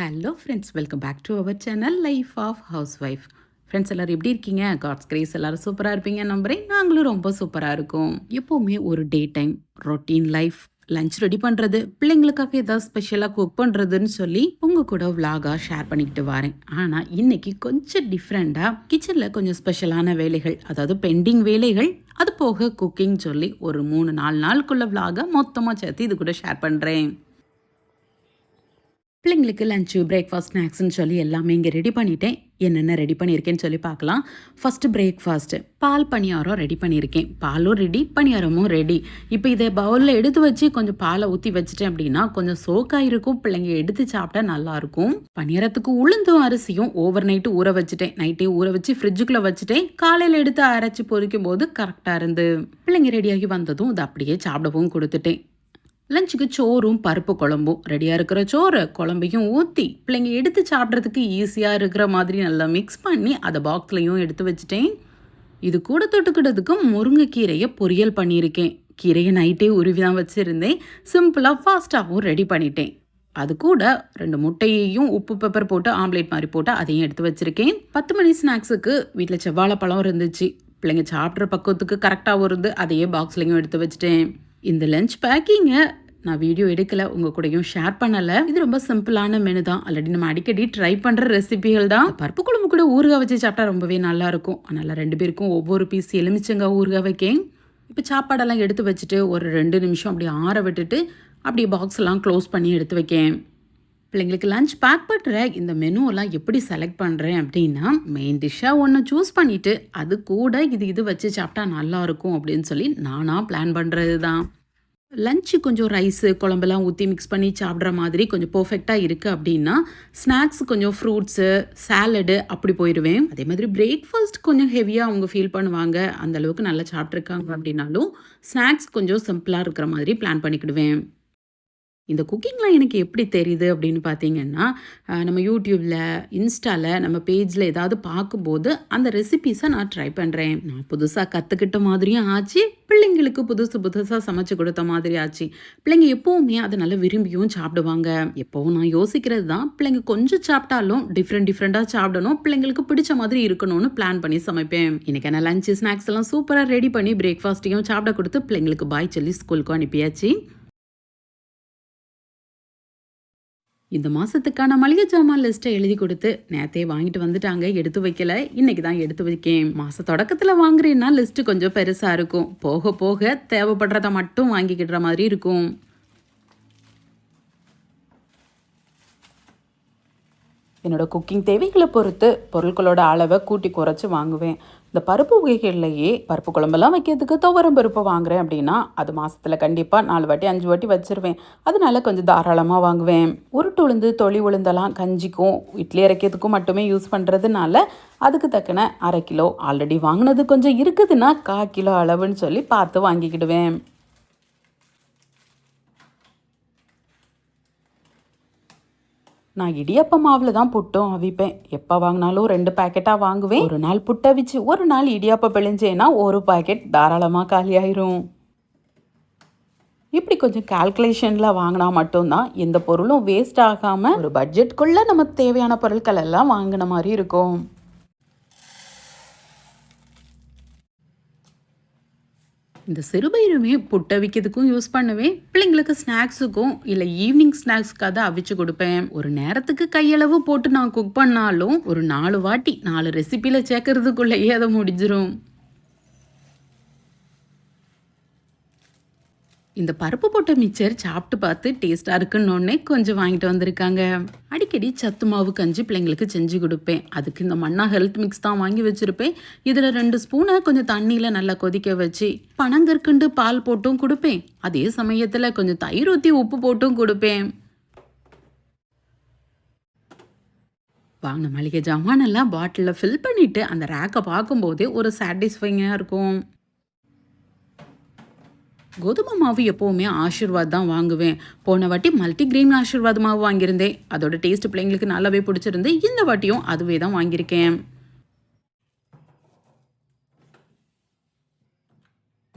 Hello friends welcome back to our channel life of housewife friends எல்லோரும் எப்படி இருக்கீங்க? God's grace எல்லோரும் சூப்பராக இருப்பீங்க நம்புறேன். நாங்களும் ரொம்ப சூப்பராக இருக்கோம். எப்போவுமே ஒரு day time routine life lunch ready பண்ணுறது பிள்ளைங்களுக்காக ஏதாவது ஸ்பெஷலாக குக் பண்ணுறதுன்னு சொல்லி உங்கள் கூட விலாகாக ஷேர் பண்ணிக்கிட்டு வரேன். ஆனால் இன்னைக்கு கொஞ்சம் டிஃப்ரெண்ட்டாக கிச்சனில் கொஞ்சம் ஸ்பெஷலான வேலைகள் அதாவது பெண்டிங் வேலைகள் அது போக குக்கிங் சொல்லி ஒரு மூணு நாலு நாளுக்குள்ள விலாகை மொத்தமாக சேர்த்து இது கூட ஷேர் பண்ணுறேன் பிள்ளைங்களுக்கு லஞ்சு பிரேக்ஃபாஸ்ட் ஸ்நாக்ஸ்னு சொல்லி எல்லாமே இங்கே ரெடி பண்ணிட்டேன். என்னென்ன ரெடி பண்ணியிருக்கேன்னு சொல்லி பார்க்கலாம். ஃபஸ்ட்டு பிரேக்ஃபாஸ்ட்டு பால் பணியாரம் ரெடி பண்ணியிருக்கேன். பாலும் ரெடி பணியாரமும் ரெடி இப்போ இதை பவுலில் எடுத்து வச்சு கொஞ்சம் பாலை ஊற்றி வச்சுட்டேன் அப்படின்னா கொஞ்சம் சோக்காக இருக்கும். பிள்ளைங்க எடுத்து சாப்பிட்டா நல்லாயிருக்கும் பணியாரத்துக்கு உளுந்தும் அரிசியும் ஓவர் நைட்டு ஊற வச்சுட்டேன். நைட்டே ஊற வச்சு ஃப்ரிட்ஜுக்குள்ளே வச்சுட்டேன். காலையில் எடுத்து அரைச்சி பொறிக்கும் போது கரெக்டாக இருந்து பிள்ளைங்க ரெடியாகி வந்ததும் அதை அப்படியே சாப்பிடவும் கொடுத்துட்டேன். லஞ்சுக்கு சோறும் பருப்பு குழம்பும். ரெடியாக இருக்கிற சோறு குழம்பையும் ஊற்றி பிள்ளைங்க எடுத்து சாப்பிட்றதுக்கு ஈஸியாக இருக்கிற மாதிரி நல்லா மிக்ஸ் பண்ணி அதை பாக்ஸ்லையும் எடுத்து வச்சுட்டேன். இது கூட தொட்டுக்கிறதுக்கு முருங்கைக்கீரையை பொரியல் பண்ணியிருக்கேன். கீரையை நைட்டே உருவி தான் வச்சுருந்தேன். சிம்பிளாக ஃபாஸ்ட்டாகவும் ரெடி பண்ணிட்டேன். அது கூட ரெண்டு முட்டையையும் உப்பு பெப்பர் போட்டு ஆம்லேட் மாதிரி போட்டு அதையும் எடுத்து வச்சுருக்கேன். பத்து மணி ஸ்நாக்ஸுக்கு வீட்டில் செவ்வாழை பழம் இருந்துச்சு. பிள்ளைங்க சாப்பிட்ற பக்குவத்துக்கு கரெக்டாகவும் இருந்து அதையே பாக்ஸ்லேயும் எடுத்து வச்சுட்டேன். இந்த லஞ்ச் பேக்கிங்கை நான் வீடியோ எடுக்கல உங்கள் கூடயும் ஷேர் பண்ணலை. இது ரொம்ப சிம்பிளான மெனு தான். ஆல்ரெடி நம்ம அடிக்கடி ட்ரை பண்ணுற ரெசிபிகள் தான். பருப்பு குழம்பு கூட ஊறுகாய் வச்சு சாப்பிட்டா ரொம்பவே நல்லாயிருக்கும் அதனால் ரெண்டு பேருக்கும் ஒவ்வொரு பீஸ் எலுமிச்சங்க ஊறுகாய் வைக்கேன். இப்போ சாப்பாடெல்லாம் எடுத்து வச்சுட்டு ஒரு ரெண்டு நிமிஷம் அப்படி ஆற விட்டுட்டு அப்படியே பாக்ஸ் எல்லாம் க்ளோஸ் பண்ணி எடுத்து வைக்கேன். பிள்ளைங்களுக்கு லஞ்ச் பேக் பண்ணுற இந்த மெனுவெல்லாம் எப்படி செலக்ட் பண்ணுறேன் அப்படின்னா மெயின் டிஷ்ஷாக ஒன்று சூஸ் பண்ணிவிட்டு அது கூட இது இது வச்சு சாப்பிட்டா நல்லாயிருக்கும் அப்படின்னு சொல்லி நானாக பிளான் பண்ணுறது தான் லஞ்சு கொஞ்சம் ரைஸு குழம்பெல்லாம் ஊற்றி மிக்ஸ் பண்ணி சாப்பிட்ற மாதிரி கொஞ்சம் பர்ஃபெக்டாக இருக்குது அப்படின்னா ஸ்நாக்ஸ் கொஞ்சம் ஃப்ரூட்ஸு சாலடு அப்படி போயிடுவேன் அதே மாதிரி பிரேக்ஃபாஸ்ட் கொஞ்சம் ஹெவியாக அவங்க ஃபீல் பண்ணுவாங்க. அந்தளவுக்கு நல்லா சாப்பிட்ருக்காங்க அப்படின்னாலும் ஸ்நாக்ஸ் கொஞ்சம் சிம்பிளாக இருக்கிற மாதிரி பிளான் பண்ணிக்கிடுவேன். இந்த குக்கிங்லாம் எனக்கு எப்படி தெரியுது அப்படின்னு பார்த்தீங்கன்னா நம்ம யூடியூப்பில் இன்ஸ்டாவில் நம்ம பேஜில் ஏதாவது பார்க்கும்போது அந்த ரெசிபீஸை நான் ட்ரை பண்ணுறேன் நான் புதுசாக கற்றுக்கிட்ட மாதிரியும் ஆச்சு. பிள்ளைங்களுக்கு புதுசு புதுசாக சமைச்சு கொடுத்த மாதிரி ஆச்சு. பிள்ளைங்க எப்போவுமே அதை நல்லா விரும்பியும் சாப்பிடுவாங்க. எப்போவும் நான் யோசிக்கிறது தான் பிள்ளைங்க கொஞ்சம் சாப்பிட்டாலும் டிஃப்ரெண்ட் டிஃப்ரெண்ட்டாக சாப்பிடணும். பிள்ளைங்களுக்கு பிடிச்ச மாதிரி இருக்கணும்னு பிளான் பண்ணி சமைப்பேன். எனக்கு என்ன லஞ்சு ஸ்நாக்ஸ் எல்லாம் சூப்பராக ரெடி பண்ணி பிரேக்ஃபாஸ்ட்டையும் சாப்பிட கொடுத்து பிள்ளைங்களுக்கு பாய் சொல்லி ஸ்கூலுக்கும் அனுப்பியாச்சு. இந்த மாதத்துக்கான மளிகை ஜாமான் லிஸ்ட்டை எழுதி கொடுத்து நேரத்தையே வாங்கிட்டு வந்துட்டாங்க. எடுத்து வைக்கல. இன்னைக்கு தான் எடுத்து வைக்கேன். மாத தொடக்கத்தில் வாங்குறேன்னா லிஸ்ட்டு கொஞ்சம் பெருசாக இருக்கும். போக போக தேவைப்படுறத மட்டும் வாங்கிக்கிடுற மாதிரி இருக்கும். என்னோடய குக்கிங் தேவைகளை பொறுத்து பொருட்களோட அளவை கூட்டி குறைச்சி வாங்குவேன். இந்த பருப்பு வகைகள்லையே பருப்பு குழம்பெல்லாம் வைக்கிறதுக்கு துவரம் பருப்பு வாங்குறேன் அப்படின்னா அது மாதத்தில் கண்டிப்பாக நாலு வாட்டி அஞ்சு வாட்டி வச்சுருவேன். அதனால கொஞ்சம் தாராளமாக வாங்குவேன். உருட்டு உளுந்து தொளி உளுந்தெல்லாம் கஞ்சிக்கும் இட்லி அரைக்கிறதுக்கும் மட்டுமே யூஸ் பண்ணுறதுனால அதுக்கு தக்கன அரை கிலோ ஆல்ரெடி வாங்கினது கொஞ்சம் இருக்குதுன்னா கா கிலோ அளவுன்னு சொல்லி பார்த்து வாங்கிக்கிடுவேன். நான் இடியப்ப மாவில் தான் புட்டும் அவிப்பேன். எப்போ வாங்கினாலும் ரெண்டு பேக்கெட்டாக வாங்குவேன். ஒரு நாள் புட்டவிச்சு ஒரு நாள் இடியாப்பம் பிழிஞ்சேன்னா ஒரு பாக்கெட் தாராளமாக காலி ஆயிரும். இப்படி கொஞ்சம் கால்குலேஷனில் வாங்கினா மட்டும்தான் எந்த பொருளும் வேஸ்ட் ஆகாமல் ஒரு பட்ஜெட்குள்ளே நமக்கு தேவையான பொருட்கள் எல்லாம் வாங்கின மாதிரி இருக்கும். இந்த சிறுபயிருமே புட்டை விற்கிறதுக்கும் யூஸ் பண்ணுவேன். பிள்ளைங்களுக்கு ஸ்நாக்ஸுக்கும் இல்லை ஈவினிங் ஸ்நாக்ஸ்க்காக தான் அவிச்சு கொடுப்பேன். ஒரு நேரத்துக்கு கையளவு போட்டு நான் குக் பண்ணாலும் ஒரு நாலு வாட்டி நாலு ரெசிப்பியில் சேர்க்கறதுக்குள்ளேயே அதை முடிஞ்சிடும் இந்த பருப்பு போட்ட மிச்சர் சாப்பிட்டு பார்த்து டேஸ்ட்டாக இருக்குன்னொன்னே கொஞ்சம் வாங்கிட்டு வந்திருக்காங்க. அடிக்கடி சத்து மாவு கஞ்சி பிள்ளைங்களுக்கு செஞ்சு கொடுப்பேன். அதுக்கு இந்த மண்ணா ஹெல்த் மிக்ஸ் தான் வாங்கி வச்சுருப்பேன். இதில் ரெண்டு ஸ்பூனை கொஞ்சம் தண்ணியில் நல்லா கொதிக்க வச்சு பனங்கற்கண்டு பால் போட்டும் கொடுப்பேன். அதே சமயத்தில் கொஞ்சம் தயிர் ஊற்றி உப்பு போட்டும் கொடுப்பேன். வாங்கின மளிகை ஜாமானெல்லாம் பாட்டிலில் ஃபில் பண்ணிவிட்டு அந்த ரேக்கை பார்க்கும்போதே ஒரு சாட்டிஸ்ஃபைங்காக இருக்கும். கோதுமை மாவு எப்போவுமே ஆஷிர்வாத் தான் வாங்குவேன். போன வாட்டி மல்டி கிரெயின் ஆஷிர்வாத் மாவு வாங்கியிருந்தேன். அதோட டேஸ்ட் பிள்ளைங்களுக்கு நல்லாவே பிடிச்சிருந்து இந்த வாட்டியும் அதுவே தான் வாங்கியிருக்கேன்.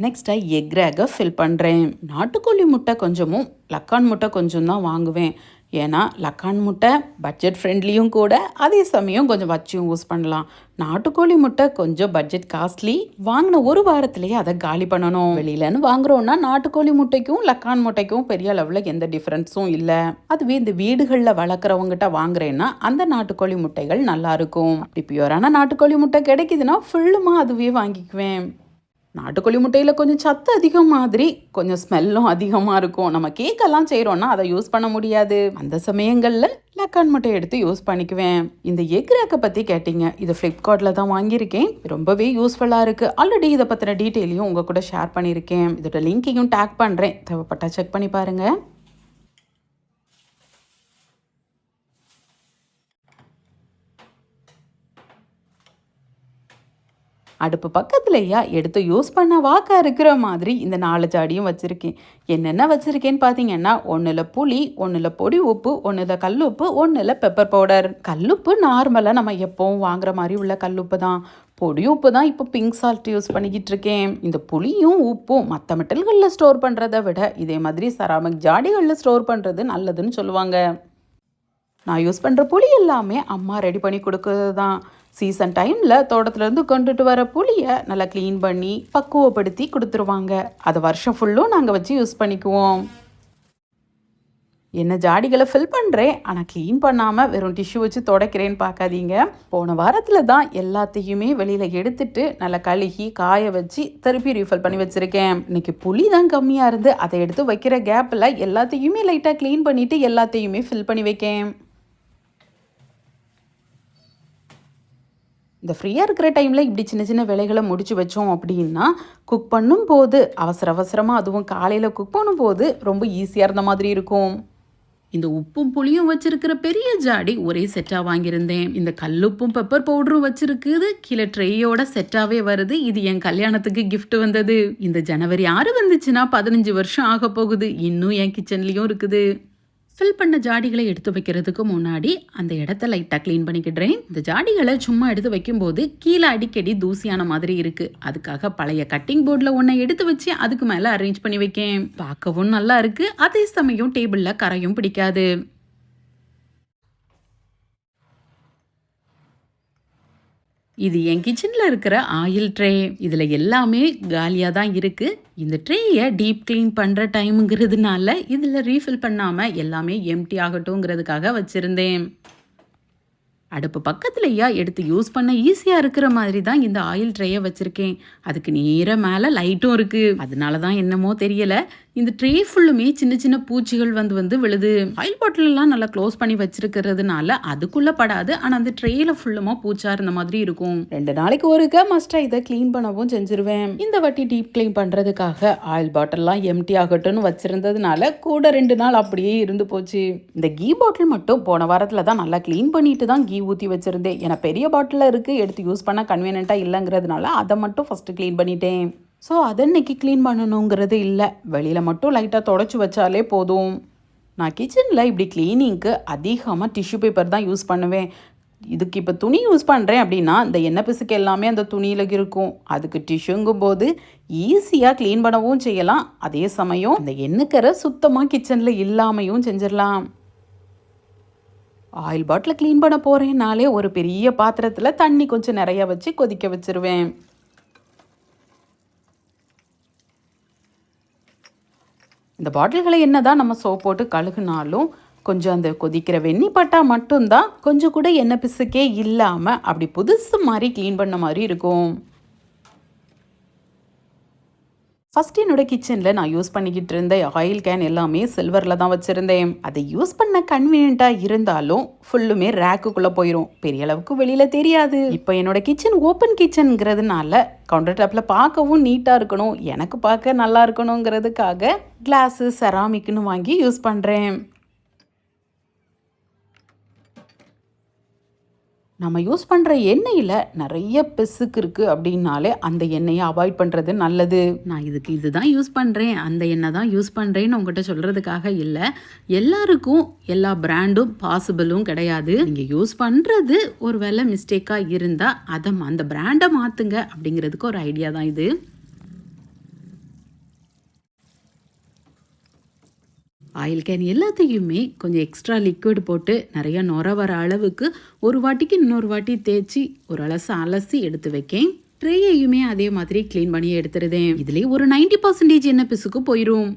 நெக்ஸ்ட்டாக எக் ரேகை ஃபில் பண்ணுறேன் நாட்டுக்கோழி முட்டை கொஞ்சமும் லக்கான் முட்டை கொஞ்சம் தான் வாங்குவேன். ஏன்னா லக்கான் முட்டை பட்ஜெட் ஃப்ரெண்ட்லியும் கூட அதே சமயம் கொஞ்சம் வச்சியும் யூஸ் பண்ணலாம். நாட்டுக்கோழி முட்டை கொஞ்சம் பட்ஜெட் காஸ்ட்லி வாங்கின ஒரு வாரத்திலேயே அதை காலி பண்ணணும். வெளியிலன்னு வாங்குறோம்னா நாட்டுக்கோழி முட்டைக்கும் லக்கான் முட்டைக்கும் பெரிய அளவில் எந்த டிஃப்ரென்ஸும் இல்லை. அதுவே இந்த வீடுகளில் வளர்க்குறவங்ககிட்ட வாங்குறேன்னா அந்த நாட்டுக்கோழி முட்டைகள் நல்லா இருக்கும். அப்படி பியூரான நாட்டுக்கோழி முட்டை கிடைக்குதுன்னா ஃபுல்லுமா அதுவே வாங்கிக்குவேன். நாட்டுக்கோழி முட்டையில் கொஞ்சம் சத்து அதிகம் மாதிரி கொஞ்சம் ஸ்மெல்லும் அதிகமாக இருக்கும். நம்ம கேக்கெல்லாம் செய்கிறோன்னா அதை யூஸ் பண்ண முடியாது. அந்த சமயங்களில் லக்கான் முட்டை எடுத்து யூஸ் பண்ணிக்குவேன். இந்த எக் ரேக்கை பற்றி கேட்டிங்க. இது ஃப்ளிப்கார்ட்டில் தான் வாங்கியிருக்கேன். ரொம்பவே யூஸ்ஃபுல்லாக இருக்குது ஆல்ரெடி இதை பற்றின டீட்டெயிலையும் உங்கள் கூட ஷேர் பண்ணியிருக்கேன். இதோட லிங்கையும் டேக் பண்ணுறேன் தேவைப்பட்டா செக் பண்ணி பாருங்கள் அடுப்பு பக்கத்துலையா எடுத்து யூஸ் பண்ண வாக்கா இருக்கிற மாதிரி இந்த நாலு ஜாடியும் வச்சுருக்கேன். என்னென்ன வச்சுருக்கேன்னு பார்த்தீங்கன்னா ஒன்றில் புளி ஒன்றில் பொடி உப்பு ஒன்றில் கல்லுப்பு ஒன்றில் பெப்பர் பவுடர் கல்லுப்பு நார்மலாக நம்ம எப்போவும் வாங்குற மாதிரி உள்ள கல்லுப்பு தான். பொடி உப்பு தான் இப்போ பிங்க் சால்ட் யூஸ் பண்ணிக்கிட்டு இருக்கேன். இந்த புளியும் உப்பும் மற்ற மெட்டல்களில் ஸ்டோர் பண்ணுறதை விட இதே மாதிரி சராமிக் ஜாடிகளில் ஸ்டோர் பண்ணுறது நல்லதுன்னு சொல்லுவாங்க. நான் யூஸ் பண்ணுற புளி எல்லாமே அம்மா ரெடி பண்ணி கொடுக்கறது தான் சீசன் டைமில் தோட்டத்துலேருந்து கொண்டுட்டு வர புளியை நல்லா க்ளீன் பண்ணி பக்குவப்படுத்தி கொடுத்துருவாங்க. அதை வருஷம் ஃபுல்லும் நாங்கள் வச்சு யூஸ் பண்ணிக்குவோம். என்ன ஜாடிகளை ஃபில் பண்ணுறேன் ஆனால் க்ளீன் பண்ணாமல் வெறும் டிஷ்யூ வச்சு துடைக்கிறேன்னு பார்க்காதீங்க. போன வாரத்தில் தான் எல்லாத்தையுமே வெளியில் எடுத்துட்டு நல்லா கழுகி காய வச்சு திருப்பி ரீஃபில் பண்ணி வச்சுருக்கேன். இன்னைக்கு புளி தான் கம்மியாக இருந்து அதை எடுத்து வைக்கிற கேப்பில் எல்லாத்தையுமே லைட்டாக க்ளீன் பண்ணிவிட்டு எல்லாத்தையுமே ஃபில் பண்ணி வைக்கேன். இந்த ஃப்ரீயாக இருக்கிற டைமில் இப்படி சின்ன சின்ன வேலைகளை முடிச்சு வச்சோம் அப்படின்னா குக் பண்ணும் போது அவசர அவசரமாக அதுவும் காலையில் குக் பண்ணும்போது ரொம்ப ஈஸியாக இருந்த மாதிரி இருக்கும். இந்த உப்பும் புளியும் வச்சிருக்கிற பெரிய ஜாடி ஒரே செட்டாக வாங்கியிருந்தேன். இந்த கல்லுப்பும் பெப்பர் பவுடரும் வச்சிருக்குது. கீழே ட்ரெய்யோட செட்டாகவே வருது. இது என் கல்யாணத்துக்கு கிஃப்ட் வந்தது. இந்த ஜனவரி ஆறு வந்துச்சுன்னா பதினஞ்சு வருஷம் ஆக போகுது. இன்னும் என் கிச்சன்லேயும் இருக்குது. ஃபில் பண்ண ஜாடிகளை எடுத்து வைக்கிறதுக்கு முன்னாடி அந்த இடத்த லைட்டாக க்ளீன் பண்ணிக்கிடுறேன். இந்த ஜாடிகளை சும்மா எடுத்து வைக்கும்போது கீழே அடிக்கடி தூசியான மாதிரி இருக்குது அதுக்காக பழைய கட்டிங் போர்டில் ஒன்றை எடுத்து வச்சு அதுக்கு மேலே அரேஞ்ச் பண்ணி வைக்கேன். பார்க்கவும் நல்லா இருக்குது அதே சமயம் டேபிளில் கரையும் பிடிக்காது. இது என் கிச்சனில் இருக்கிற ஆயில் ட்ரே இதில் எல்லாமே காலியாக தான் இருக்குது இந்த ட்ரேயை டீப் க்ளீன் பண்ணுற டைமுங்கிறதுனால இதில் ரீஃபில் பண்ணாமல் எல்லாமே எம்டி ஆகட்டும்ங்கிறதுக்காக வச்சுருந்தேன். அடுப்பு பக்கத்துலையா எடுத்து யூஸ் பண்ண ஈஸியாக இருக்கிற மாதிரி தான் இந்த ஆயில் ட்ரேயை வச்சுருக்கேன். அதுக்கு நேர மேலே லைட்டும் இருக்குது அதனால தான் என்னமோ தெரியலை. இந்த ட்ரே ஃபுல்லுமே சின்ன சின்ன பூச்சிகள் வந்து வந்து விழுது. ஆயில் பாட்டிலெலாம் நல்லா க்ளோஸ் பண்ணி வச்சிருக்கிறதுனால அதுக்குள்ளே படாது. ஆனால் அந்த ட்ரேயில் ஃபுல்லுமா பூச்சா இருந்த மாதிரி இருக்கும். ரெண்டு நாளைக்கு ஒருக்க மஸ்ட்டாக இதை க்ளீன் பண்ணவும் செஞ்சிருவேன். இந்த வாட்டி டீப் க்ளீன் பண்ணுறதுக்காக ஆயில் பாட்டில்லாம் எம்டி ஆகட்டும்னு வச்சிருந்ததுனால கூட ரெண்டு நாள் அப்படியே இருந்து போச்சு. இந்த கீ பாட்டில் மட்டும் போன வாரத்தில் தான் நல்லா க்ளீன் பண்ணிட்டு தான் கீ ஊற்றி வச்சிருந்தேன். ஏன்னா பெரிய பாட்டிலில் இருக்குது எடுத்து யூஸ் பண்ண கன்வீனியண்ட்டாக இல்லைங்கிறதுனால அதை மட்டும் ஃபஸ்ட்டு க்ளீன் பண்ணிட்டேன். ஸோ அதை இன்னைக்கு க்ளீன் பண்ணணுங்கிறது இல்லை. வெளியில் மட்டும் லைட்டாக தொடச்சி வச்சாலே போதும். நான் கிச்சனில் இப்படி க்ளீனிங்க்கு அதிகமாக டிஷ்யூ பேப்பர் தான் யூஸ் பண்ணுவேன். இதுக்கு இப்போ துணி யூஸ் பண்ணுறேன் அப்படின்னா இந்த எண்ணெய் பிசுக்கு எல்லாமே அந்த துணியில் இருக்கும். அதுக்கு டிஷ்யூங்கும் போது ஈஸியாக க்ளீன் பண்ணவும் செய்யலாம். அதே சமயம் அந்த எண்ணெய்க்கரை சுத்தமாக கிச்சனில் இல்லாமையும் செஞ்சிடலாம். ஆயில் பாட்டில் க்ளீன் பண்ண போகிறேன்னாலே ஒரு பெரிய பாத்திரத்தில் தண்ணி கொஞ்சம் நிறையா வச்சு கொதிக்க வச்சுருவேன். இந்த பாட்டில்களை என்ன தான் நம்ம சோப் போட்டு கழுகுனாலும் கொஞ்சம் அந்த கொதிக்கிற வெண்ணி பட்டா மட்டும்தான் கொஞ்சம் கூட எண்ணெய் பிசுக்கே இல்லாமல் அப்படி புதுசு மாதிரி க்ளீன் பண்ண மாதிரி இருக்கும். ஃபஸ்ட் என்னோட கிச்சனில் நான் யூஸ் பண்ணிக்கிட்டு இருந்த ஆயில் கேன் எல்லாமே சில்வரில் தான் வச்சுருந்தேன். அதை யூஸ் பண்ண கன்வீனியண்ட்டாக இருந்தாலும் ஃபுல்லுமே ரேக்குக்குள்ளே போயிடும் பெரிய அளவுக்கு வெளியில் தெரியாது. இப்போ என்னோட கிச்சன் ஓப்பன் கிச்சனுங்கிறதுனால கவுண்டர் டாப்பில் பார்க்கவும் நீட்டாக இருக்கணும். எனக்கு பார்க்க நல்லா இருக்கணுங்கிறதுக்காக கிளாஸு செராமிக்னு வாங்கி யூஸ் பண்ணுறேன் நம்ம யூஸ் பண்ணுற எண்ணெயில் நிறைய பிசுக்கு இருக்குது அப்படின்னாலே அந்த எண்ணெயை அவாய்ட் பண்ணுறது நல்லது. நான் இதுக்கு இதுதான் யூஸ் பண்ணுறேன் அந்த எண்ணெய் தான் யூஸ் பண்ணுறேன்னு உங்கள்கிட்ட சொல்கிறதுக்காக இல்லை. எல்லாருக்கும் எல்லா பிராண்டும் பாசிபிளும் கிடையாது. நீங்கள் யூஸ் பண்ணுறது ஒரு வேளை மிஸ்டேக்காக இருந்தால் அதை அந்த பிராண்டை மாற்றுங்க அப்படிங்கிறதுக்கு ஒரு ஐடியா தான் இது. ஆயில் கேன் எல்லாத்தையுமே கொஞ்சம் எக்ஸ்ட்ரா லிக்விட் போட்டு நிறைய நுர வர அளவுக்கு ஒரு வாட்டிக்கு இன்னொரு வாட்டி தேய்ச்சி ஒரு அலசு அலசி எடுத்து வைக்கேன். ட்ரேயையுமே அதே மாதிரி க்ளீன் பண்ணி எடுத்துருதேன். இதுலேயே ஒரு 90% பர்சன்டேஜ் என்ன பிசுக்கு போயிடும்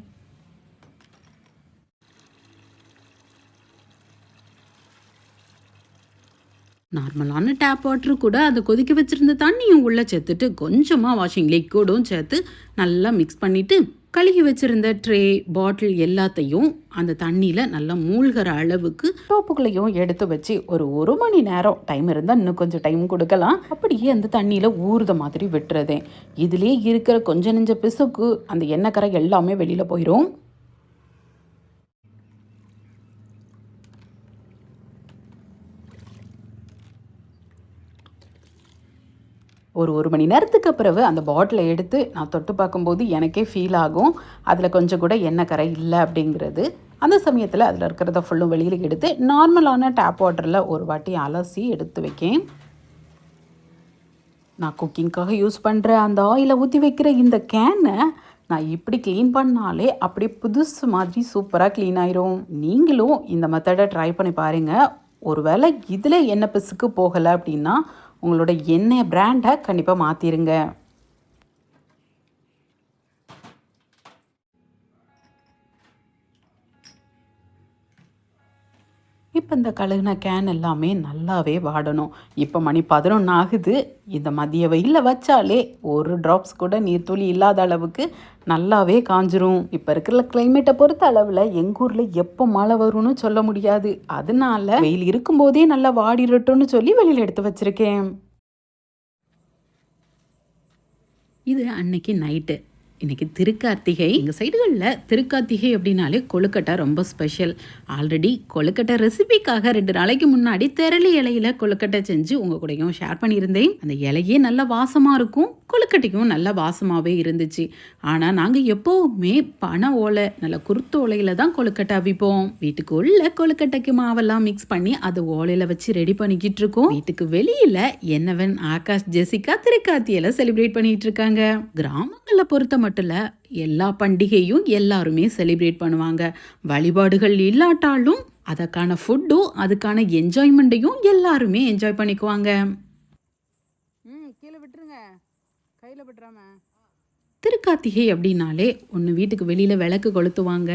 நார்மலான டேப் வாட்டர் கூட அதை கொதிக்க வச்சுருந்த தண்ணியும் உள்ளே சேர்த்துட்டு கொஞ்சமாக வாஷிங் லிக்விடும் சேர்த்து நல்லா மிக்ஸ் பண்ணிவிட்டு கழுகி வச்சிருந்த ட்ரே பாட்டில் எல்லாத்தையும் அந்த தண்ணியில் நல்லா மூழ்கிற அளவுக்கு டோப்புக்குள்ளேயும் எடுத்து வச்சு ஒரு ஒரு மணி நேரம் டைம் இருந்தால் இன்னும் கொஞ்சம் டைம் கொடுக்கலாம். அப்படியே அந்த தண்ணியில் ஊறுத மாதிரி விட்டுறதே. இதுலேயே இருக்கிற கொஞ்ச நெஞ்ச பிசுக்கு அந்த எண்ணெய் கரை எல்லாமே வெளியில் போயிடும் ஒரு ஒரு மணி நேரத்துக்கு பிறகு அந்த பாட்டிலை எடுத்து நான் தொட்டு பார்க்கும்போது எனக்கே ஃபீல் ஆகும். அதில் கொஞ்சம் கூட எண்ணெய் கரை இல்லை அப்படிங்கிறது. அந்த சமயத்தில் அதில் இருக்கிறத ஃபுல்லும் வெளியில் எடுத்து நார்மலான டேப் வாட்டரில் ஒரு வாட்டி அலசி எடுத்து வைக்கேன். நான் குக்கிங்க்காக யூஸ் பண்ணுற அந்த ஆயிலை ஊற்றி வைக்கிற இந்த கேனை நான் இப்படி க்ளீன் பண்ணாலே அப்படியே புதுசு மாதிரி சூப்பராக க்ளீன் ஆயிரும். நீங்களும் இந்த மெத்தடை ட்ரை பண்ணி பாருங்கள் ஒருவேளை இதில் எண்ணெய் பிசுக்கு போகலை அப்படின்னா உங்களோட எண்ணெய் பிராண்டை கண்டிப்பாக மாற்றிருங்க இப்போ இந்த கழுகுன கேன் எல்லாமே நல்லாவே வாடணும். இப்போ மணி பதினொன்று ஆகுது. இந்த மதிய வெயிலில் வச்சாலே ஒரு ட்ராப்ஸ் கூட நீர்த்துளி இல்லாத அளவுக்கு நல்லாவே காஞ்சிரும். இப்போ இருக்கிற கிளைமேட்டை பொறுத்த அளவில் எங்கள் ஊரில் எப்போ மழை வரும்னு சொல்ல முடியாது. அதனால வெயில் இருக்கும்போதே நல்லா வாடிடட்டும்னு சொல்லி வெளியில் எடுத்து வச்சிருக்கேன். இது அன்னைக்கு நைட்டு இன்றைக்கி திருக்கார்த்திகை. எங்கள் சைடுகளில் திருக்கார்த்திகை அப்படின்னாலே கொழுக்கட்டை ரொம்ப ஸ்பெஷல் ஆல்ரெடி கொழுக்கட்டை ரெசிபிக்காக ரெண்டு நாளைக்கு முன்னாடி திரளி இலையில கொழுக்கட்டை செஞ்சு உங்கள் கூடயும் ஷேர் பண்ணியிருந்தேன். அந்த இலையே நல்ல வாசமாக இருக்கும். கொழுக்கட்டையும் நல்ல வாசமாகவே இருந்துச்சு. ஆனால் நாங்கள் எப்போவுமே பனை ஓலை நல்ல குருத்து ஓலையில தான் கொழுக்கட்டை அவிப்போம். வீட்டுக்குள்ளே கொழுக்கட்டைக்கு மாவெல்லாம் மிக்ஸ் பண்ணி அதை ஓலையில் வச்சு ரெடி பண்ணிக்கிட்டு இருக்கோம். வீட்டுக்கு வெளியில் என்னவன் ஆகாஷ் ஜெசிகா திருக்கார்த்தியில் செலிப்ரேட் பண்ணிகிட்டு இருக்காங்க. கிராமங்களை பொறுத்த மட்டும் இல்ல எல்லா பண்டிகையும் எல்லாருமே செலிப்ரேட் பண்ணுவாங்க. வழிபாடுகள் இல்லாட்டாலும் அதற்கான ஃபுட்டும் அதுக்கான என்ஜாய்மெண்ட்டையும் எல்லாருமே என்ஜாய் பண்ணிக்குவாங்க. ம் கீழே விட்டுருங்க. கையில் திருக்கார்த்திகை அப்படின்னாலே ஒன்று வீட்டுக்கு வெளியில் விளக்கு கொளுத்துவாங்க.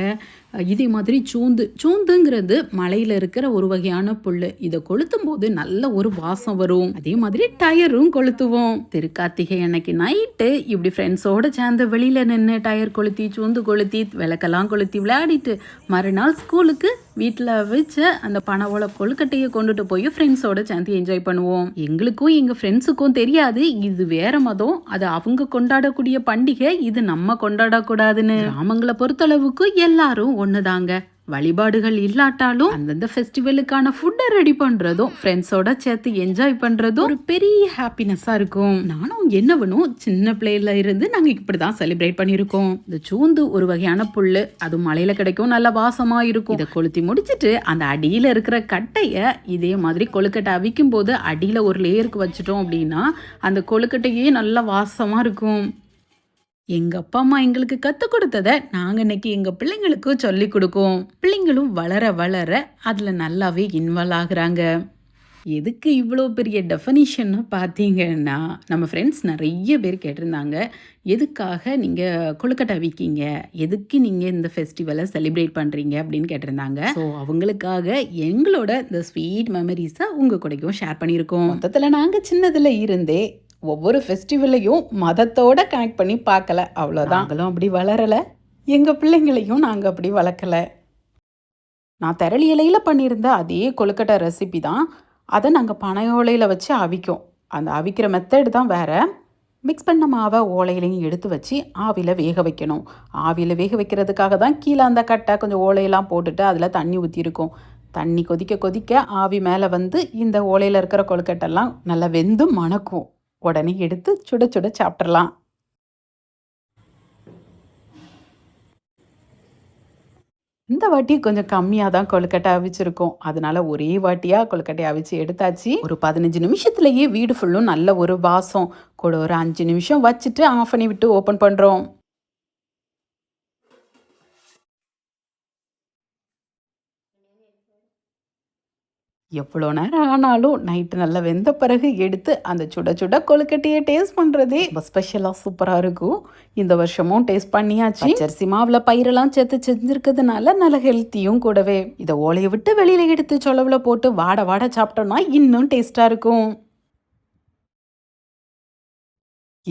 இதே மாதிரி சூந்து சூந்துங்கிறது மலையில் இருக்கிற ஒரு வகையான புல் இதை கொளுத்தும் போது நல்ல ஒரு வாசம் வரும். அதே மாதிரி டயரும் கொளுத்துவோம். திருக்கார்த்திகை அன்னைக்கு நைட்டு இப்படி ஃப்ரெண்ட்ஸோட சேர்ந்து வெளியில் நின்று டயர் கொளுத்தி சூந்து கொளுத்தி விளக்கெல்லாம் கொளுத்தி விளையாடிட்டு மறுநாள் ஸ்கூலுக்கு வீட்டில் வச்ச அந்த பனவோல கொழுக்கட்டையை கொண்டுட்டு போய் ஃப்ரெண்ட்ஸோட சேர்ந்து என்ஜாய் பண்ணுவோம். எங்களுக்கும் எங்கள் ஃப்ரெண்ட்ஸுக்கும் தெரியாது. இது வேற மதம். அது அவங்க கொண்டாடக்கூடிய பண்டிகை. இது நம்ம கொண்டாடக்கூடாதுன்னு. கிராமங்களை பொறுத்தளவுக்கு எல்லாரும் ஒண்ணுதாங்க. வழிபாடுகள் இல்லாட்டாலும் அந்தந்த ஃபெஸ்டிவலுக்கான ஃபுட்டை ரெடி பண்ணுறதும் ஃப்ரெண்ட்ஸோட சேர்த்து என்ஜாய் பண்ணுறதும் ஒரு பெரிய ஹாப்பினஸ்ஸாக இருக்கும். நானும் என்னவனும் சின்ன பிள்ளையில இருந்து நாங்கள் இப்படி தான் செலிப்ரேட் பண்ணியிருக்கோம். இந்த சூந்து ஒரு வகையான புல் அது மலையில் கிடைக்கும் நல்ல வாசமாக இருக்கும். இதை கொளுத்தி முடிச்சுட்டு அந்த அடியில் இருக்கிற கட்டையை இதே மாதிரி கொழுக்கட்டை அவிக்கும் போது அடியில் ஒரு லேயருக்கு வச்சிட்டோம் அப்படின்னா அந்த கொழுக்கட்டையே நல்ல வாசமாக இருக்கும். எங்க அப்பா அம்மா எங்களுக்கு கற்றுக் கொடுத்ததை நாங்கள் இன்னைக்கு எங்கள் பிள்ளைங்களுக்கு சொல்லி கொடுக்கோம் பிள்ளைங்களும் வளர வளர அதில் நல்லாவே இன்வால்வ் ஆகுறாங்க. எதுக்கு இவ்வளோ பெரிய டெஃபனிஷன்னு பார்த்தீங்கன்னா நம்ம ஃப்ரெண்ட்ஸ் நிறைய பேர் கேட்டிருந்தாங்க. எதுக்காக நீங்கள் கொழுக்கட்டை விற்கீங்க எதுக்கு நீங்கள் இந்த ஃபெஸ்டிவலை செலிப்ரேட் பண்ணுறீங்க அப்படின்னு கேட்டிருந்தாங்க. ஸோ அவங்களுக்காக எங்களோட இந்த ஸ்வீட் மெமரிஸை உங்கள் கூடக்கும் ஷேர் பண்ணியிருக்கோம். மொத்தத்தில் நாங்கள் சின்னதில் இருந்தே ஒவ்வொரு ஃபெஸ்டிவலையும் மதத்தோட கனெக்ட் பண்ணி பார்க்கல. அவ்வளோதான் நாங்களும் அப்படி வளரலை. எங்கள் பிள்ளைங்களையும் நாங்கள் அப்படி வளர்க்கல. நான் திரளி இலையில் பண்ணியிருந்த அதே கொழுக்கட்டை ரெசிபி தான். அதை நாங்கள் பனை ஓலையில் வச்சு அவிக்கும். அந்த அவிக்கிற மெத்தடு தான் வேறு. மிக்ஸ் பண்ண மாவை ஓலையிலையும் எடுத்து வச்சு ஆவியில் வேக வைக்கணும். ஆவியில் வேக வைக்கிறதுக்காக தான் கீழே அந்த கட்டை கொஞ்சம் ஓலையெல்லாம் போட்டுட்டு அதில் தண்ணி ஊற்றிருக்கோம் தண்ணி கொதிக்க கொதிக்க ஆவி மேலே வந்து இந்த ஓலையில் இருக்கிற கொழுக்கட்டெல்லாம் நல்லா வெந்து மணக்கும். உடனே எடுத்து சுட சுட சாப்பிட்றலாம் இந்த வாட்டி கொஞ்சம் கம்மியாக தான் கொழுக்கட்டை அவிச்சிருக்கோம். அதனால ஒரே வாட்டியாக கொழுக்கட்டை அவிச்சு எடுத்தாச்சு. ஒரு பதினஞ்சு நிமிஷத்துலேயே வீடு ஃபுல்லும் நல்ல ஒரு வாசம். கூட ஒரு அஞ்சு நிமிஷம் வச்சுட்டு ஆஃப் பண்ணி விட்டு ஓப்பன் பண்ணுறோம் எவ்வளோ நேரம் ஆனாலும் நைட்டு நல்லா வெந்த பிறகு எடுத்து அந்த சுட சுட கொழுக்கட்டையை டேஸ்ட் பண்ணுறதே ஸ்பெஷலாக சூப்பராக இருக்கும். இந்த வருஷமும் டேஸ்ட் பண்ணியாச்சு. அரிசி மாவில் பயிரெல்லாம் சேர்த்து செஞ்சுருக்கிறதுனால நல்ல ஹெல்த்தியும் கூடவே. இதை ஓலையை விட்டு வெளியில் எடுத்து சொலவில் போட்டு வாட வாட சாப்பிட்டோம்னா இன்னும் டேஸ்ட்டாக இருக்கும்.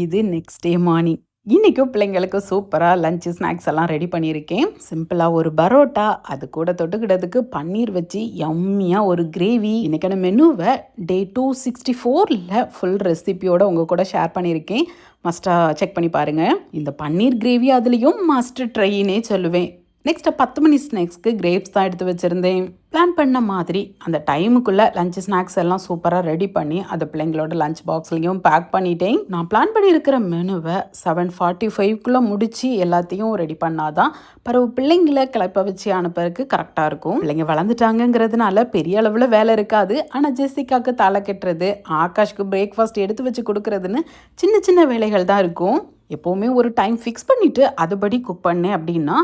இது நெக்ஸ்ட் டே மார்னிங் இன்றைக்கும் பிள்ளைங்களுக்கு சூப்பராக லஞ்சு ஸ்நாக்ஸ் எல்லாம் ரெடி பண்ணியிருக்கேன். சிம்பிளாக ஒரு பரோட்டா அது கூட தொட்டுக்கிட்டதுக்கு பன்னீர் வச்சு யம்மியாக ஒரு கிரேவி இன்றைக்கான மெனுவை டே டூ சிக்ஸ்டி ஃபோரில் ஃபுல் ரெசிபியோட உங்கள் கூட ஷேர் பண்ணியிருக்கேன். மஸ்ட்டாக செக் பண்ணி பாருங்கள் இந்த பன்னீர் கிரேவி அதுலேயும் மஸ்ட் ட்ரைனே சொல்லுவேன். நெக்ஸ்ட்டு பத்து மணி ஸ்நாக்ஸ்க்கு கிரேப்ஸ் தான் எடுத்து வச்சுருந்தேன். பிளான் பண்ண மாதிரி அந்த டைமுக்குள்ளே லஞ்ச் ஸ்நாக்ஸ் எல்லாம் சூப்பராக ரெடி பண்ணி அதை பிள்ளைங்களோட லஞ்ச் பாக்ஸ்லேயும் பேக் பண்ணிட்டேன். நான் பிளான் பண்ணியிருக்கிற மெனுவை செவன் ஃபார்ட்டி ஃபைவ்க்குள்ளே முடித்து எல்லாத்தையும் ரெடி பண்ணாதான் பிறகு பிள்ளைங்களை கிளப்ப வச்சு அனுப்புறதுக்கு கரெக்டாக இருக்கும். பிள்ளைங்க வளர்ந்துட்டாங்கங்கிறதுனால பெரிய அளவில் வேலை இருக்காது. ஆனால் ஜெஸ்ஸிக்காக்கு தலை கட்டுறது ஆகாஷ்க்கு பிரேக்ஃபாஸ்ட் எடுத்து வச்சு கொடுக்குறதுன்னு சின்ன சின்ன வேலைகள் தான் இருக்கும். எப்போவுமே ஒரு டைம் ஃபிக்ஸ் பண்ணிவிட்டு அதுபடி குக் பண்ணேன் அப்படின்னா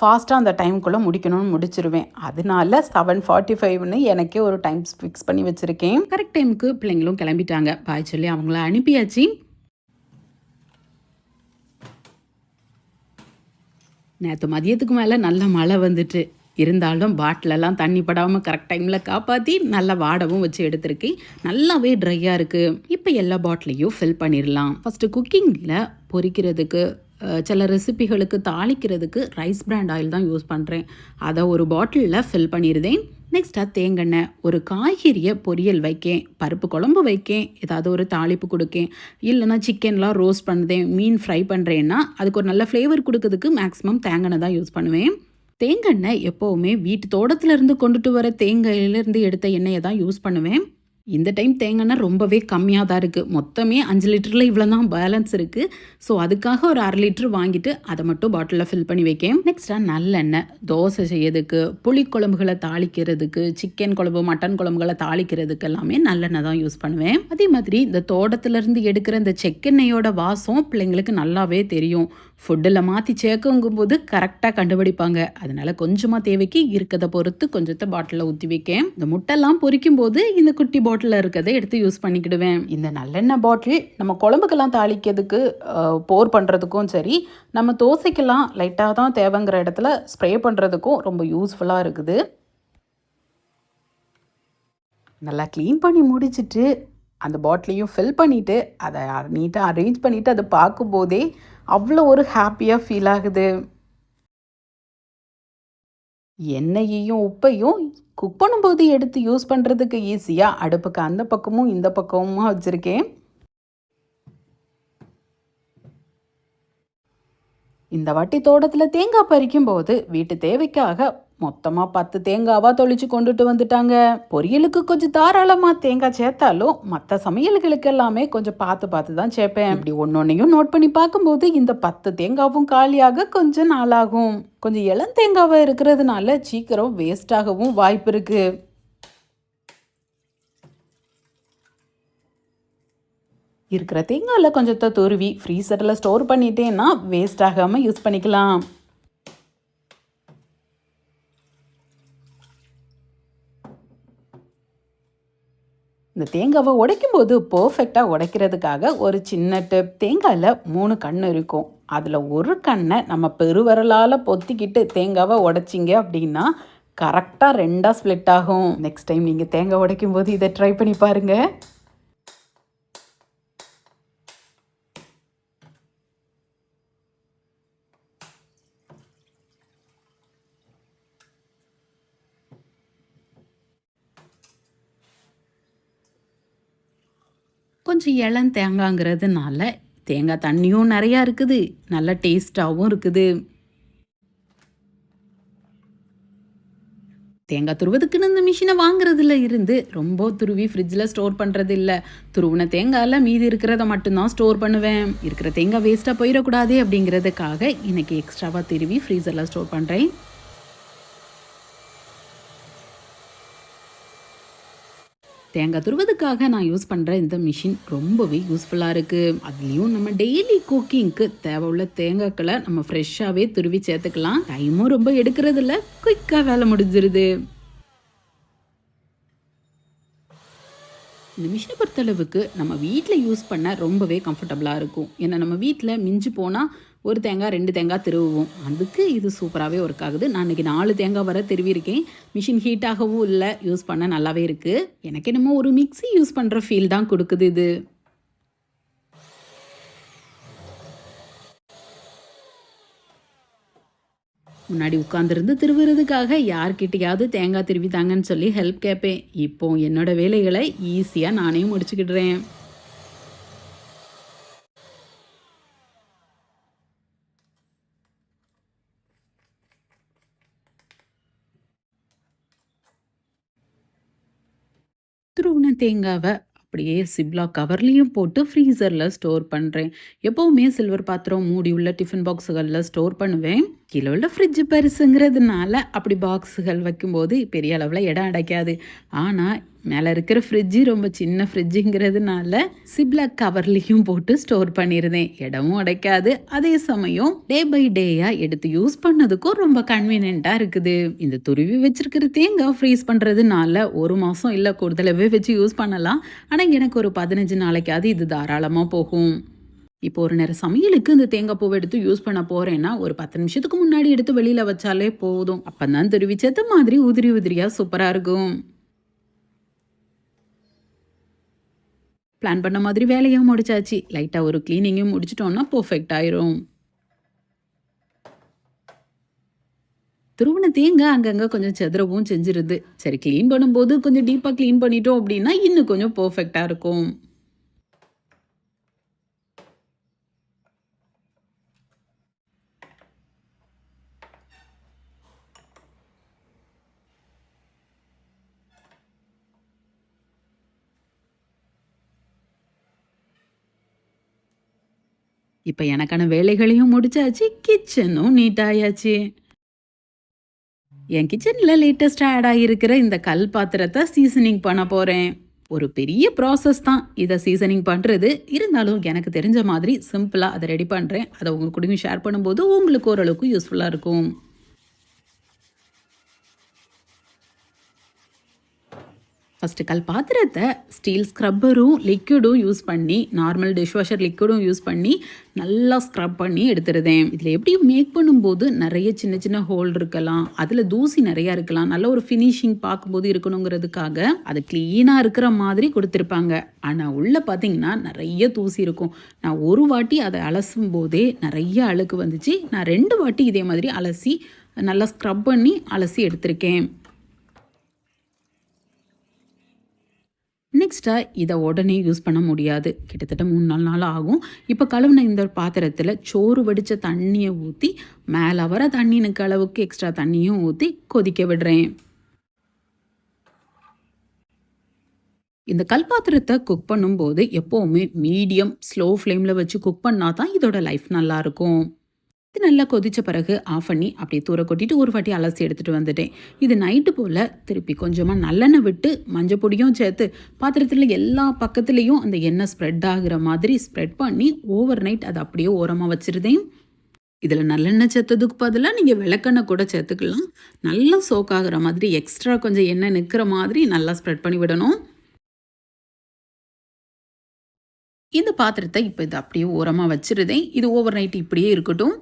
ஃபாஸ்ட்டாக அந்த டைமுக்குள்ளே முடிக்கணும்னு முடிச்சிருவேன். அதனால செவன் ஃபார்ட்டி ஃபைவ்னு எனக்கே ஒரு டைம் ஃபிக்ஸ் பண்ணி வச்சுருக்கேன். கரெக்ட் டைமுக்கு பிள்ளைங்களும் கிளம்பிட்டாங்க. பாய் சொல்லி அவங்கள அனுப்பியாச்சு. நேற்று மதியத்துக்கு மேலே நல்ல மழை வந்துட்டு. இருந்தாலும் பாட்டிலெல்லாம் தண்ணி படாமல் கரெக்ட் டைமில் காப்பாற்றி நல்லா வாடவும் வச்சு எடுத்திருக்கேன் நல்லாவே ட்ரையாக இருக்குது இப்போ எல்லா பாட்டிலையும் ஃபில் பண்ணிடலாம். ஃபஸ்ட்டு குக்கிங்கில் பொரிக்கிறதுக்கு சில ரெசிபிகளுக்கு தாளிக்கிறதுக்கு ரைஸ் பிராண்ட் ஆயில் தான் யூஸ் பண்ணுறேன் அதை ஒரு பாட்டிலில் ஃபில் பண்ணிடுதேன் நெக்ஸ்ட்டாக தேங்கெண்ணெய் ஒரு காய்கறியை பொரியல் வைக்கேன். பருப்பு குழம்பு வைக்கேன். ஏதாவது ஒரு தாளிப்பு கொடுக்கேன். இல்லைனா சிக்கன்லாம் ரோஸ்ட் பண்ணுதேன். மீன் ஃப்ரை பண்ணுறேன்னா அதுக்கு ஒரு நல்ல ஃப்ளேவர் கொடுக்கறதுக்கு மேக்ஸிமம் தேங்கெண்ணெய் தான் யூஸ் பண்ணுவேன். தேங்காய் எப்போவுமே வீட்டு தோட்டத்துலேருந்து கொண்டுட்டு வர தேங்காயிலேருந்து எடுத்த எண்ணெயை தான் யூஸ் பண்ணுவேன். இந்த டைம் தேங்காய் ரொம்பவே கம்மியாக தான் இருக்குது மொத்தமே அஞ்சு லிட்டரில் இவ்வளோ தான் பேலன்ஸ் இருக்குது ஸோ அதுக்காக ஒரு அரை லிட்டர் வாங்கிட்டு அதை மட்டும் பாட்டிலில் ஃபில் பண்ணி வைக்கேன். நெக்ஸ்ட்டாக நல்லெண்ணெய். தோசை செய்யறதுக்கு புளிக்குழம்புகளை தாளிக்கிறதுக்கு சிக்கன் குழம்பு மட்டன் குழம்புகளை தாளிக்கிறதுக்கு எல்லாமே நல்லெண்ணெய் தான் யூஸ் பண்ணுவேன். அதே மாதிரி இந்த தோட்டத்துலேருந்து எடுக்கிற இந்த செக்கெண்ணெயோட வாசம் பிள்ளைங்களுக்கு நல்லாவே தெரியும். ஃபுட்டில் மாற்றி சேர்க்குங்கும்போது கரெக்டாக கண்டுபிடிப்பாங்க. அதனால் கொஞ்சமாக தேவைக்கு இருக்கிறத பொறுத்து கொஞ்சத்தை பாட்டிலில் ஊற்றி வைக்கேன். இந்த முட்டைலாம் பொரிக்கும் போது இந்த குட்டி பாட்டிலில் இருக்கிறத எடுத்து யூஸ் பண்ணிக்கிடுவேன். இந்த நல்லெண்ணெய் பாட்டில் நம்ம குழம்புக்கெல்லாம் தாளிக்கிறதுக்கு போர் பண்ணுறதுக்கும் சரி நம்ம தோசைக்கெல்லாம் லைட்டாக தான் தேவைங்கிற இடத்துல ஸ்ப்ரே பண்ணுறதுக்கும் ரொம்ப யூஸ்ஃபுல்லாக இருக்குது. நல்லா க்ளீன் பண்ணி முடிச்சுட்டு அந்த பாட்டிலையும் ஃபில் பண்ணிவிட்டு அதை நீட்டாக அரேஞ்ச் பண்ணிவிட்டு அதை பார்க்கும்போதே அவ்வளோ ஒரு ஹாப்பியாக ஃபீல் ஆகுது. எண்ணெயையும் உப்பையும் குக் பண்ணும்போது எடுத்து யூஸ் பண்ணுறதுக்கு ஈஸியாக அடுப்புக்கு அந்த பக்கமும் இந்த பக்கமுமா வச்சுருக்கேன். இந்த வாட்டி தோட்டத்தில் தேங்காய் பறிக்கும் போது வீட்டு தேவைக்காக மொத்தமாக பத்து தேங்காவாக தொளிச்சு கொண்டுட்டு வந்துட்டாங்க. பொரியலுக்கு கொஞ்சம் தாராளமாக தேங்காய் சேர்த்தாலும் மற்ற சமையல்களுக்கு எல்லாமே கொஞ்சம் பார்த்து பார்த்து தான் சேர்ப்பேன். இப்படி ஒன்னொன்னையும் நோட் பண்ணி பார்க்கும்போது இந்த பத்து தேங்காவும் காலியாக கொஞ்சம் நாளாகும். கொஞ்சம் இளந்தேங்காவாக இருக்கிறதுனால சீக்கிரம் வேஸ்டாகவும் வாய்ப்பு இருக்கு. இருக்கிற தேங்காயில் கொஞ்சத்தை துருவி ஃப்ரீசரில் ஸ்டோர் பண்ணிட்டேன்னா வேஸ்ட் ஆகாமல் யூஸ் பண்ணிக்கலாம். இந்த தேங்காவை உடைக்கும் போது பர்ஃபெக்டாக உடைக்கிறதுக்காக ஒரு சின்ன டிப் தேங்காயில் மூணு கண் இருக்கும். அதில் ஒரு கண்ணை நம்ம பெருவரலால் பொத்திக்கிட்டு தேங்காவை உடைச்சிங்க அப்படின்னா கரெக்டாக ரெண்டாக ஸ்ப்ளிட் ஆகும். நெக்ஸ்ட் டைம் நீங்கள் தேங்காய் உடைக்கும் போது இதை ட்ரை பண்ணி பாருங்கள் கொஞ்சம் இளம் தேங்காய்ங்கிறதுனால தேங்காய் தண்ணியும் நிறையா இருக்குது. நல்ல டேஸ்ட்டாகவும் இருக்குது. தேங்காய் துருவதுக்குன்னு இந்த மிஷினை வாங்குறதுல இருந்து ரொம்ப துருவி ஃப்ரிட்ஜில் ஸ்டோர் பண்ணுறது இல்லை துருவின தேங்காயில் மீதி இருக்கிறத மட்டும்தான் ஸ்டோர் பண்ணுவேன். இருக்கிற தேங்காய் வேஸ்ட்டாக போயிடக்கூடாது அப்படிங்கிறதுக்காக இன்றைக்கி எக்ஸ்ட்ராவாக திருவி ஃப்ரீசரில் ஸ்டோர் பண்ணுறேன் தேங்காய் துருவதுக்காக நான் யூஸ் பண்ணுற இந்த மிஷின் ரொம்பவே யூஸ்ஃபுல்லாக இருக்குது அதுலேயும் நம்ம டெய்லி குக்கிங்க்கு தேவை உள்ள தேங்காய்களை நம்ம ஃப்ரெஷ்ஷாகவே துருவி சேர்த்துக்கலாம். டைமும் ரொம்ப எடுக்கிறது இல்லை குயிக்காக வேலை முடிஞ்சிருது. இந்த மிஷினை பொறுத்தளவுக்கு நம்ம வீட்டில் யூஸ் பண்ண ரொம்பவே கம்ஃபர்டபுளாக இருக்கும். ஏன்னா நம்ம வீட்டில் மிஞ்சி போனால் ஒரு தேங்காய் ரெண்டு தேங்காய் திருவுவோம். அதுக்கு இது சூப்பராகவே ஒர்க் ஆகுது. நான் இன்றைக்கி நாலு தேங்காய் வர திருவியிருக்கேன். மிஷின் ஹீட்டாகவும் இல்லை யூஸ் பண்ண நல்லாவே இருக்குது எனக்கு என்னமோ ஒரு மிக்ஸி யூஸ் பண்ணுற ஃபீல் தான் கொடுக்குது இது. முன்னாடி உட்காந்துருந்து திருவுறதுக்காக யார்கிட்டையாவது தேங்காய் திருவி தாங்கன்னு சொல்லி ஹெல்ப் கேட்பேன். இப்போ என்னோட வேலைகளை ஈஸியாக நானே முடிச்சுக்கிடுறேன் துருவின தேங்காவை அப்படியே சிப்லா கவர்லேயும் போட்டு ஃப்ரீசரில் ஸ்டோர் பண்ணுறேன் எப்போவுமே சில்வர் பாத்திரம் மூடி உள்ள டிஃபன் பாக்ஸுகளில் ஸ்டோர் பண்ணுவேன். கீழே உள்ள ஃப்ரிட்ஜு பெருசுங்கிறதுனால அப்படி பாக்ஸுகள் வைக்கும்போது பெரிய அளவில் இடம் அடைக்காது. ஆனால் மேலே இருக்கிற ஃப்ரிட்ஜு ரொம்ப சின்ன ஃப்ரிட்ஜுங்கிறதுனால சிப்லாக் கவர்லேயும் போட்டு ஸ்டோர் பண்ணியிருந்தேன் இடமும் அடைக்காது. அதே சமயம் டே பை டேயாக எடுத்து யூஸ் பண்ணதுக்கும் ரொம்ப கன்வீனியண்ட்டாக இருக்குது. இந்த துருவி வச்சிருக்கிற தேங்காய் ஃப்ரீஸ் பண்ணுறதுனால ஒரு மாதம் இல்லை கூடுதலாகவே வச்சு யூஸ் பண்ணலாம். ஆனால் எனக்கு ஒரு பதினஞ்சு நாளைக்காவது இது தாராளமாக போகும். இப்போ ஒரு நேரம் சமையலுக்கு இந்த தேங்காய் பூவை எடுத்து யூஸ் பண்ண போறேன்னா ஒரு பத்து நிமிஷத்துக்கு முன்னாடி எடுத்து வெளியில வச்சாலே போதும். அப்பதான் தெரிவிச்சது மாதிரி உதிரி உதிரியா சூப்பரா இருக்கும். பிளான் பண்ண மாதிரி வேலையும் முடிச்சாச்சு. லைட்டாக ஒரு க்ளீனிங்கும் முடிச்சிட்டோம்னா பர்ஃபெக்ட் ஆயிரும். துருவன தேங்காய் அங்கங்கே கொஞ்சம் செதறவும் செஞ்சிருது. சரி க்ளீன் பண்ணும்போது கொஞ்சம் டீப்பாக க்ளீன் பண்ணிட்டோம் அப்படின்னா இன்னும் கொஞ்சம் பர்ஃபெக்டாக இருக்கும். இப்போ எனக்கான வேலைகளையும் முடிச்சாச்சு கிச்சனும் நீட்டாயாச்சு என் கிச்சனில் லேட்டஸ்ட்டாக ஆட் ஆகியிருக்கிற இந்த கல் பாத்திரத்தை சீசனிங் பண்ண போகிறேன் ஒரு பெரிய ப்ராசஸ் தான். இதை சீசனிங் பண்ணுறது இருந்தாலும் எனக்கு தெரிஞ்ச மாதிரி சிம்பிளாக அதை ரெடி பண்ணுறேன் அதை உங்கள் கூடயும் ஷேர் பண்ணும்போது உங்களுக்கு ஓரளவுக்கு யூஸ்ஃபுல்லாக இருக்கும். ஃபஸ்ட்டு கல் பாத்திரத்தை ஸ்டீல் ஸ்க்ரப்பரும் லிக்விடும் யூஸ் பண்ணி நார்மல் டிஷ்வாஷர் லிக்விடும் யூஸ் பண்ணி நல்லா ஸ்க்ரப் பண்ணி எடுத்துருதேன். இதில் எப்படி மேக் பண்ணும்போது நிறைய சின்ன சின்ன ஹோல் இருக்கலாம் அதில் தூசி நிறையா இருக்கலாம் நல்ல ஒரு ஃபினிஷிங் பார்க்கும்போது இருக்கணுங்கிறதுக்காக அது க்ளீனாக இருக்கிற மாதிரி கொடுத்துருப்பாங்க. ஆனால் உள்ளே பார்த்தீங்கன்னா நிறைய தூசி இருக்கும். நான் ஒரு வாட்டி அதை அலசும் போதே நிறைய அழுக்கு வந்துச்சு. நான் ரெண்டு வாட்டி இதே மாதிரி அலசி நல்லா ஸ்க்ரப் பண்ணி அலசி எடுத்திருக்கேன். நெக்ஸ்ட்டாக இதை உடனே யூஸ் பண்ண முடியாது. கிட்டத்தட்ட மூணு நாலு நாள் ஆகும். இப்போ கழுவின இந்த பாத்திரத்தில் சோறு வடித்த தண்ணியை ஊற்றி மேலே வர தண்ணினுக்கு அளவுக்கு எக்ஸ்ட்ரா தண்ணியும் ஊற்றி கொதிக்க விடுறேன். இந்த கல் பாத்திரத்தை குக் பண்ணும்போது எப்போவுமே மீடியம் ஸ்லோ ஃப்ளேமில் வச்சு குக் பண்ணால் தான் இதோட லைஃப் நல்லாயிருக்கும் இது நல்லா கொதித்த பிறகு ஆஃப் பண்ணி அப்படியே தூர கொட்டிட்டு ஒரு வாட்டி அலசி எடுத்துகிட்டு வந்துட்டேன். இது நைட்டு போல் திருப்பி கொஞ்சமாக நல்லெண்ணெய் விட்டு மஞ்சள் பொடியும் சேர்த்து பாத்திரத்தில் எல்லா பக்கத்துலேயும் அந்த எண்ணெய் ஸ்ப்ரெட் ஆகிற மாதிரி ஸ்ப்ரெட் பண்ணி ஓவர் நைட் அதை அப்படியே ஓரமாக வச்சுருதேன் இதில் நல்லெண்ணெய் சேர்த்ததுக்கு பதிலாக நீங்கள் விளக்கெண்ணெய் கூட சேர்த்துக்கலாம். நல்லா சோக் ஆகிற மாதிரி எக்ஸ்ட்ரா கொஞ்சம் எண்ணெய் நிற்கிற மாதிரி நல்லா ஸ்ப்ரெட் பண்ணி விடணும். இந்த பாத்திரத்தை இப்போ இது அப்படியே ஓரமாக வச்சுருதேன் இது ஓவர் நைட் இப்படியே இருக்கட்டும்.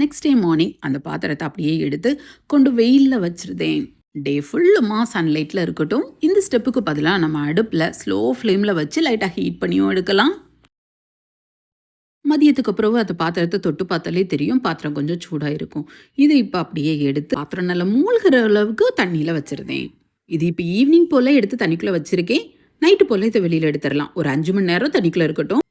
நெக்ஸ்ட் டே மார்னிங் அந்த பாத்திரத்தை அப்படியே எடுத்து கொண்டு வெயிலில் வச்சுருந்தேன். டே ஃபுல்லுமா சன்லைட்டில் இருக்கட்டும் இந்த ஸ்டெப்புக்கு பதிலாக நம்ம அடுப்பில் ஸ்லோ ஃப்ளேமில் வச்சு லைட்டாக ஹீட் பண்ணியும் எடுக்கலாம். மதியத்துக்கு அப்புறம் அந்த பாத்திரத்தை தொட்டு பார்த்தாலே தெரியும் பாத்திரம் கொஞ்சம் சூடாக இருக்கும். இதை இப்போ அப்படியே எடுத்து பாத்திரம் நல்லா மூழ்கிற அளவுக்கு தண்ணியில் வச்சுருந்தேன். இது இப்போ ஈவினிங் போல் எடுத்து தண்ணிக்குள்ளே வச்சுருக்கேன். நைட்டு போல் இதை வெளியில் எடுத்துடலாம். ஒரு அஞ்சு மணி நேரம் தண்ணிக்குள்ளே இருக்கட்டும்.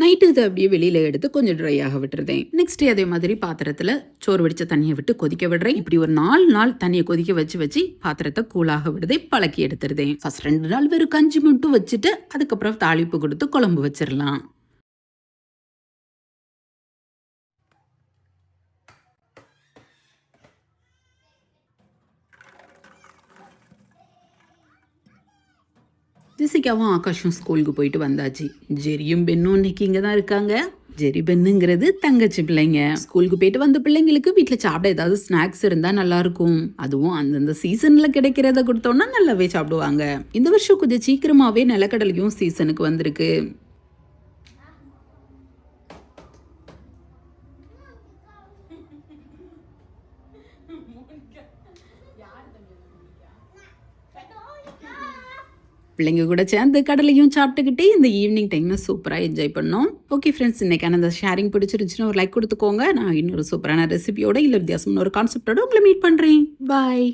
நைட்டு இதை அப்படியே வெளியில் எடுத்து கொஞ்சம் ட்ரை ஆக விட்டுருதேன். நெக்ஸ்ட் டே அதே மாதிரி பாத்திரத்தில் சோறு வடித்த தண்ணியை விட்டு கொதிக்க விடுறேன். இப்படி ஒரு நாலு நாள் தண்ணியை கொதிக்க வச்சு வச்சு பாத்திரத்தை கூலாக விடுதே பழக்கி எடுத்துருதேன். ஃபர்ஸ்ட் ரெண்டு நாள் வெறும் கஞ்சி மட்டும் வச்சுட்டு அதுக்கப்புறம் தாளிப்பு கொடுத்து குழம்பு வச்சிடலாம் ஜெசிகாவும் ஆகாஷும் ஸ்கூலுக்கு போயிட்டு வந்தாச்சு. ஜெரியும் பெண்ணும் இன்னைக்கு இங்கே தான் இருக்காங்க. ஜெரி பெண்ணுங்கிறது தங்கச்சி பிள்ளைங்க. ஸ்கூலுக்கு போயிட்டு வந்த பிள்ளைங்களுக்கு வீட்டில் சாப்பிட ஏதாவது ஸ்நாக்ஸ் இருந்தால் நல்லா இருக்கும். அதுவும் அந்தந்த சீசனில் கிடைக்கிறத கொடுத்தோம்னா நல்லாவே சாப்பிடுவாங்க. இந்த வருஷம் கொஞ்சம் சீக்கிரமாகவே நிலக்கடலையும் சீசனுக்கு வந்திருக்கு. பிள்ளைங்க கூட சேர்ந்து கடலையும் சாப்பிட்டுக்கிட்டே இந்த ஈவினிங் டைமில் சூப்பராக என்ஜாய் பண்ணோம். ஓகே ஃப்ரெண்ட்ஸ் இன்றைக்கான அந்த ஷேரிங் பிடிச்சிருந்துச்சுன்னா ஒரு லைக் கொடுத்துக்கோங்க. நான் இன்னொரு சூப்பரான ரெசிபியோட இல்லை வித்தியாசமான ஒரு கான்செப்டோட உங்களை மீட் பண்ணுறேன் பாய்